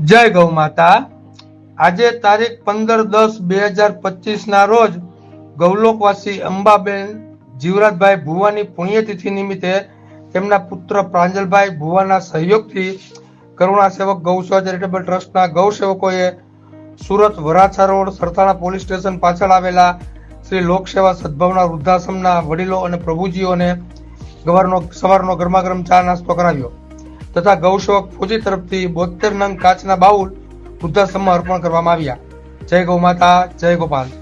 જય ગૌ માતા. આજે તારીખ પંદર દસ બે હજાર પચીસ ના રોજ ગૌલોકવાસી અંબાબેન જીવરાજભાઈ ભુવાની પુણ્યતિથિ નિમિત્તે તેમના પુત્ર પ્રાંજલભાઈ ભુવાના સહયોગથી કરુણા સેવક ગૌસેવા ચેરિટેબલ ટ્રસ્ટના ગૌ સેવકોએ Surat Varachha road Sarthana police station પાછળ આવેલા શ્રી લોકસેવા સદભાવના વૃદ્ધાશ્રમના વડીલો અને પ્રભુજીઓને ગવારનો સવારનો ગરમાગરમ ચા નાસ્તો કરાવ્યો. તથા ગૌશોક ફોજી તરફથી બોતેર નંગ કાચના બાઉલ વૃદ્ધાશ્રમમાં અર્પણ કરવામાં આવ્યા. જય ગૌ માતા, જય ગોપાલ.